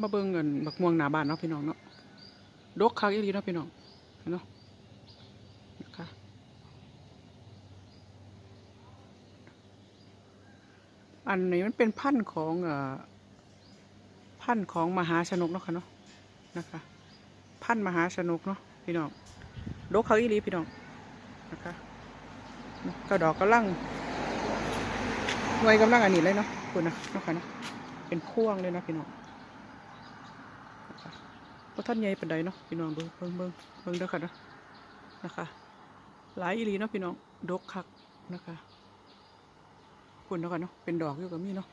มาเบิ่งเงินบักม่วงหนาบ้านเนาะพี่น้องเนาะดกคักอีหลีเนาะพี่น้องเนาะนะคะอันนี้มันเป็นพันธุ์ของเอ่อพันธุ์ของมหาชนกเนาะค่ะเนาะนะคะ พันธุ์มหาชนกเนาะพี่น้องดกคักอีหลีพี่น้องนะคะกระดอกกระลังหน่วยกำลังอันนี้เลยเนาะคุณนะเนาะค่ะเนาะเป็นพวงเลยนะพี่น้อง พระท่านใหญ่ปานใดเนาะพี่น้องดูเบิ่งเบิ่งเบิ่งเด้อค่ะเนาะนะคะ หลายอีหลีเนาะพี่น้องดกคักนะคะคุณเนาะค่ะเนาะเป็นดอกอยู่กับมีเนาะ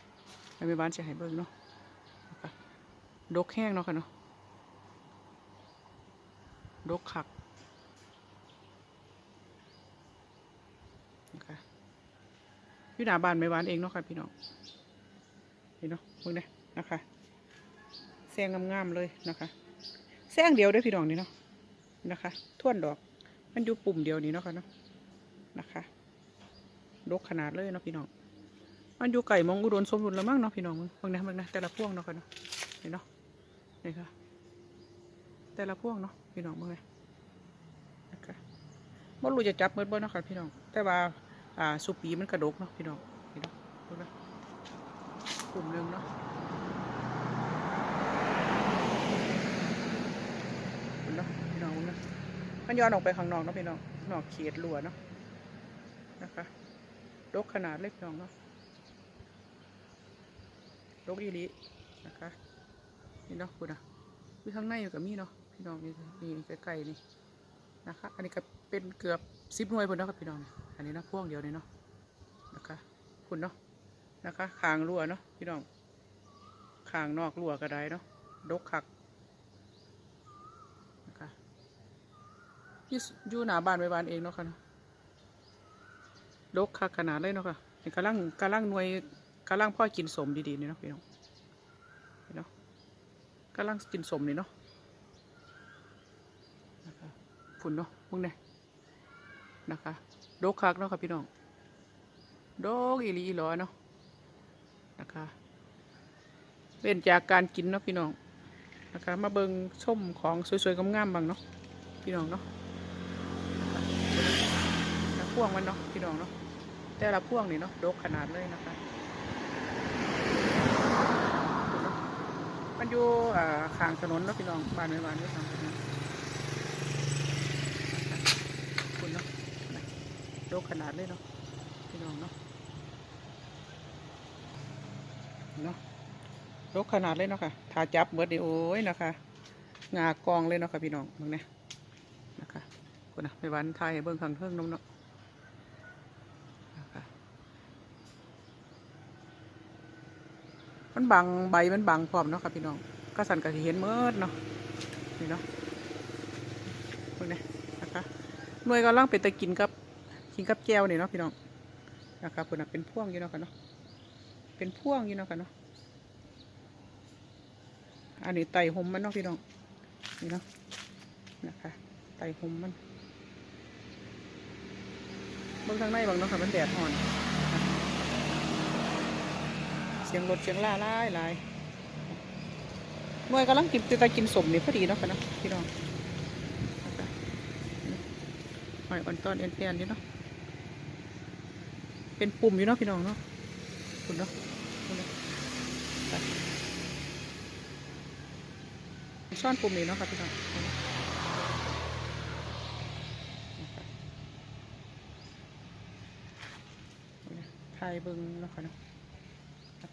ให้บ้านสิให้เบิ่งเนาะนะคะดกแห้งเนาะค่ะเนาะดกคักนะคะอยู่หน้าบ้านแม่บ้านเองเนาะค่ะพี่น้องนี่เนาะเบิ่งเด้อนะคะแซงงามๆเลยนะคะ แซงเดียวด้อพี่น้องนี่เนาะนะคะท่วนดอก มันอยู่ปุ่มเดียวนี่เนาะค่ะเนาะนะคะดกขนาดเลยเนาะพี่น้อง มันอยู่ไก่มองอุดมสมบูรณ์แล้วมั้งเนาะพี่น้องเบิ่งนะเบิ่งนะแต่ละพวงเนาะค่ะเนาะนี่เนาะนี่ค่ะแต่ละพวงเนาะพี่น้องเบิ่งเลยนะคะบ่รู้จะจับเมื่อบ่เนาะค่ะพี่น้อง แต่ว่าอ่าสุปีมันกระดกเนาะพี่น้องนี่เนาะเบิ่งนะกลุ่มหนึ่งเนาะ คุณเนานะมันย้อนออกไปข้างนอกเนาะพี่น้องนอกเขตรั้วเนาะนะคะดกขนาดเล็กน้องเนาะดกอีลีนะคะนี่เนาะคุณนะมีข้างในอยู่กับมีเนาะพี่น้องนี่นี่ใกล้ๆนี่นะคะ อันนี้ก็เป็นเกือบสิบหน่วยบนเนาะครับพี่น้องอันนี้นะพ่วงเดียวนี่เนาะนะคะคุณเนาะนะคะคางรั้วเนาะพี่น้องคางนอกรั้วก็ได้เนาะดกคัก นะคะ อยู่อยู่หน้าบ้านไว้บ้านเองเนาะค่ะเนาะลกคักขนาดเลยเนาะค่ะเห็นกำลังกำลังหน่วยกำลังพ่อกินสมดีๆนี่เนาะพี่น้องเนาะกำลังกินสมนี่เนาะนะคะฝุ่นเนาะมึงเนี่ยนะคะดกคักเนาะค่ะพี่น้องดกอีลีอีหลอเนาะนะคะเว้นจากการกินเนาะพี่น้องนะคะมาเบิงชมของสวยๆงามๆบางเนาะพี่น้องเนาะ พ่วงมันเนาะพี่น้องเนาะแต่ละพ่วงนี่เนาะดกขนาดเลยนะคะมันอยู่อ่าข้างถนนเนาะพี่น้องบ้านไม่บ้านไม่ทางถนนคุณเนาะดกขนาดเลยเนาะพี่น้องเนาะเนาะลกขนาดเลยเนาะค่ะถ้าจับเบิดนี่โอ้ยนะคะงากองเลยเนาะค่ะพี่น้องมึงเนี่ยนะคะคนนะไปวันไทยให้เบิ้งข้างเทิงน้ำเนาะ มันบังใบมันบังพร้อมเนาะค่ะพี่น้องก็สั่นก็เห็นเมิดเนาะนี่เนาะมึงเนี่นะคะหน่วยกำลังเป็นตะกินกับกินกับแก้วนี่เนาะพี่น้องนะคะคนน่ะเป็นพ่วงอยู่เนาะค่ะเนาะเป็นพ่วงอยู่เนาะค่ะเนาะอันนี้ไต่หมมันเนาะพี่น้องนี่เนาะนะคะไต่หมมันเบิ่งทางในบางเนาะค่ะมันแดดอ่อน เสียงรถเสียงล่าหลายหลายหน่วยกำลังกินตะกินสมนี่พอดีเนาะค่ะเนาะพี่น้องหอยอ่อนตอนเอ็นเตียนนี่เนาะเป็นปุ่มอยู่เนาะพี่น้องเนาะคุณเนาะซ่อนปุ่มนี้เนาะค่ะพี่น้องถ่ายเบิ้งเนาะค่ะเนาะ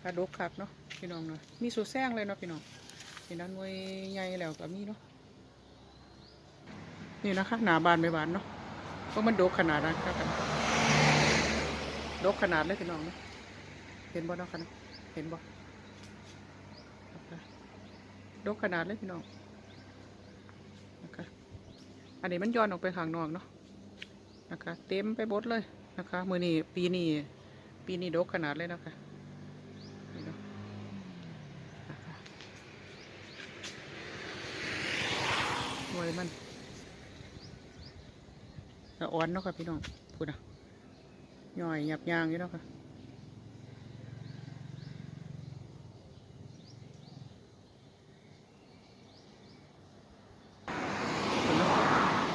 าคดกคักเนาะพี่น้องเนาะมีสูแซงเลยเนาะพี่น้องนี่นะหน่วยใหญ่แล้วก็มีเนาะนี่นะคะหนาบานไม่บานเนาะเพราะมันดกขนาดนั้นครับดกขนาดเลยพี่น้องเนาะเห็นบ่เนาะคะเนะเห็นบ่ดกขนาดเลยพี่น้องนะคะอันนี้มันย้อนออกไปข้างนอกเนาะนะคะ เต็มไปหมดเลยนะคะ มือนี้ปีนี้ปีนี้ดกขนาดเลยนะคะ วยมันละอ่อนเนาะค่ะพี่น้องพูดอะย่อยหยับยางอยู่เนาะค่ะ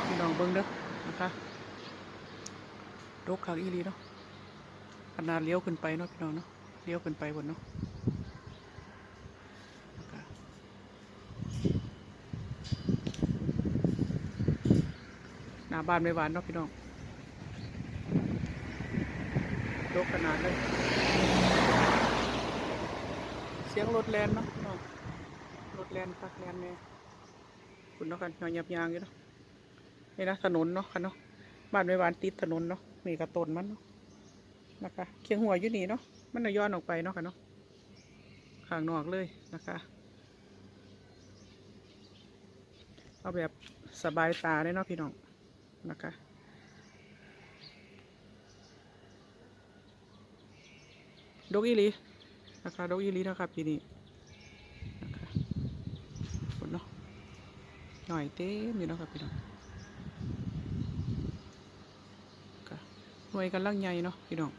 พี่น้องเบิ้งเด้อนะคะรกขังอีรีเนาะขนาดเลี้ยวขึ้นไปเนาะพี่น้องเนาะเลี้ยวขึ้นไปบนเนาะ บ้านไม่หวานเนาะพี่น้องดกขนาดเลย เสียงรถแลนเนาะพี่น้องรถแลนคักแลนแน่คุณเนาะกันยอยับยางอยู่เนาะนี่นะถนนเนาะค่ะเนาะบ้านไม่หวานติดถนนเนาะนี่กระต้นมันเนาะนะคะเคียงหัวอยู่นี่เนาะมันน่ะย้อนออกไปเนาะค่ะเนาะข้างนอกเลยนะคะเอาแบบสบายตาเลยเนาะพี่น้อง นะคะ ดกอีลีนะคะดกอีลีนะคะปีนี้นะคะฝนเนาะหน่อยเต็มอยู่นะครับพี่น้องค่ะหน่วยกันลังใหญ่เนาะพี่น้อง